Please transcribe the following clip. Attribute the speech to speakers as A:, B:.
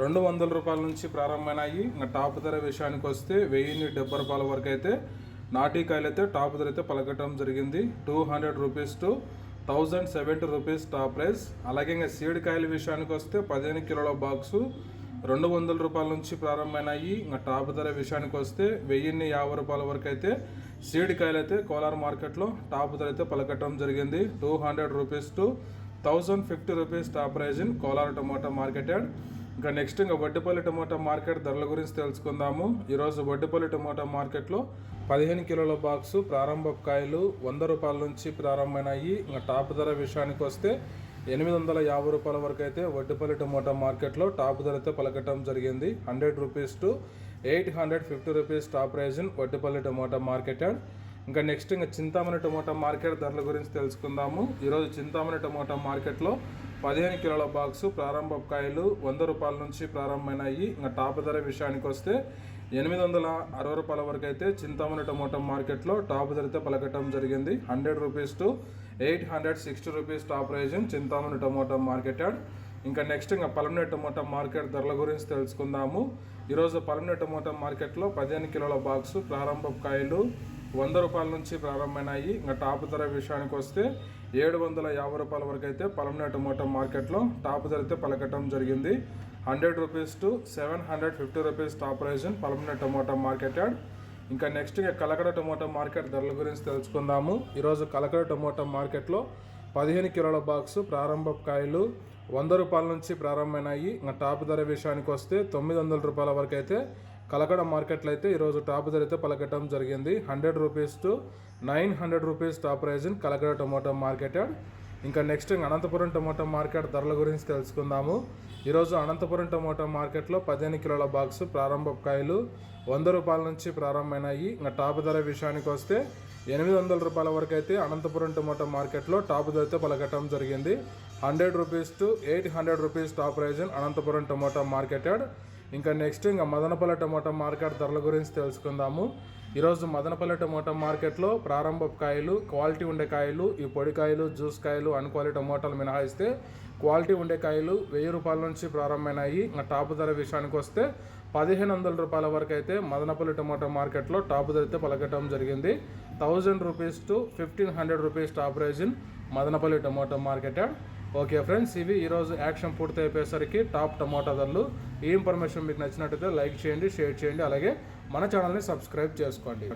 A: రెండు వందల రూపాయల నుంచి ప్రారంభమైనాయి. ఇంకా టాప్ ధర విషయానికి వస్తే వెయ్యిన్ని డెబ్బై రూపాయల వరకు అయితే నాటికాయలు అయితే టాప్ ధర అయితే పలకటం జరిగింది. Two hundred rupees to thousand seventy rupees top price. అలాగే ఇంకా సీడ్ కాయల విషయానికి వస్తే పదిహేను కిలోల బాక్సు రెండు వందల రూపాయల నుంచి ప్రారంభమైనాయి. ఇంకా టాప్ ధర విషయానికి వస్తే వెయ్యిన్ని యాభై రూపాయల వరకు అయితే సీడ్ కాయలు అయితే కోలార్ మార్కెట్లో టాప్ ధర అయితే పలకటం జరిగింది. Two hundred rupees to thousand fifty rupees top price in Kolar tomato marketed ఇంకా నెక్స్ట్ ఇంకా వడ్డీపల్లి టమోటా మార్కెట్ ధరల గురించి తెలుసుకుందాము. ఈరోజు వడ్డిపల్లి టమోటా మార్కెట్లో పదిహేను కిలోల బాక్సు ప్రారంభ కాయలు వంద రూపాయల నుంచి ప్రారంభమైనాయి. ఇంకా టాప్ ధర విషయానికి వస్తే ఎనిమిది వందల యాభై రూపాయల వరకు అయితే వడ్డిపల్లి టమోటా మార్కెట్లో టాప్ ధర అయితే పలకటం జరిగింది. Hundred rupees to eight hundred fifty rupees top price in Vaddipalli tomato market ఇంకా నెక్స్ట్ ఇంకా చింతామణి టమోటా మార్కెట్ ధరల గురించి తెలుసుకుందాము. ఈరోజు చింతామణి టమోటా మార్కెట్లో పదిహేను కిలోల బాక్సు ప్రారంభ కాయలు వంద రూపాయల నుంచి ప్రారంభమైనాయి. ఇంకా టాప్ ధర విషయానికి వస్తే ఎనిమిది వందల అరవై రూపాయల వరకు అయితే చింతామణి టమోటా మార్కెట్లో టాప్ ధరతో పలకటం జరిగింది. Hundred rupees to eight hundred sixty rupees top price Chintamani tomato market ఇంకా నెక్స్ట్ ఇంకా పలమనే టమోటా మార్కెట్ ధరల గురించి తెలుసుకుందాము. ఈరోజు పలమనే టమోటా మార్కెట్లో పదిహేను కిలోల బాక్సు ప్రారంభ కాయలు వంద రూపాయల నుంచి ప్రారంభమైనాయి. ఇంకా టాప్ ధర విషయానికి వస్తే ఏడు వందల యాభై రూపాయల వరకు అయితే పలమనే టొమాటో మార్కెట్లో టాప్ ధర అయితే పలకటం జరిగింది. Hundred rupees to seven hundred fifty rupees top price Palamaner tomato market ఇంకా నెక్స్ట్ ఇంకా కలకడ టొమాటో మార్కెట్ ధరల గురించి తెలుసుకుందాము. ఈరోజు కలకడ టొమాటో మార్కెట్లో పదిహేను కిలోల బాక్స్ ప్రారంభ కాయలు వంద రూపాయల నుంచి ప్రారంభమైనాయి. ఇంకా టాప్ ధర విషయానికి వస్తే తొమ్మిది వందల రూపాయల వరకు అయితే కలకడ మార్కెట్లో అయితే ఈరోజు టాప్ ధర అయితే పలకటం జరిగింది. Hundred rupees to nine hundred rupees top price in Kalakada tomato market ఇంకా నెక్స్ట్ అనంతపురం టొమాటో మార్కెట్ ధరల గురించి తెలుసుకుందాము. ఈరోజు అనంతపురం టొమాటో మార్కెట్లో పదిహేను కిలోల బాక్స్ ప్రారంభ కాయలు వంద రూపాయల నుంచి ప్రారంభమైనాయి. ఇంకా టాప్ ధర విషయానికి వస్తే ఎనిమిది వందల రూపాయల వరకు అయితే అనంతపురం టొమాటో మార్కెట్లో టాప్ ధర అయితే పలకటం జరిగింది. Hundred rupees to eight hundred rupees top price Anantapuram tomato marketed. ఇంకా నెక్స్ట్ ఇంకా మదనపల్లి టమోటా మార్కెట్ ధరల గురించి తెలుసుకుందాము. ఈరోజు మదనపల్లి టమోటా మార్కెట్లో ప్రారంభ కాయలు క్వాలిటీ ఉండే కాయలు ఈ పొడి కాయలు జ్యూస్ కాయలు అన్క్వాలిటీ టమోటాలు మినహాయిస్తే క్వాలిటీ ఉండే కాయలు వెయ్యి రూపాయల నుంచి ప్రారంభమైనాయి. ఇంకా టాప్ ధర విషయానికి వస్తే పదిహేను వందల రూపాయల వరకు అయితే మదనపల్లి టమోటా మార్కెట్లో టాప్ ధర అయితే పలకటం జరిగింది. Thousand rupees to fifteen hundred rupees top price in Madanapalle tomato market okay friends ఇవి ఈరోజు యాక్షన్ పూర్తి అయిపోయేసరికి టాప్ టమాటా ధరలు. ఈ ఇన్ఫర్మేషన్ మీకు నచ్చినట్టయితే లైక్ చేయండి షేర్ చేయండి అలాగే మన ఛానల్ని సబ్స్క్రైబ్ చేసుకోండి.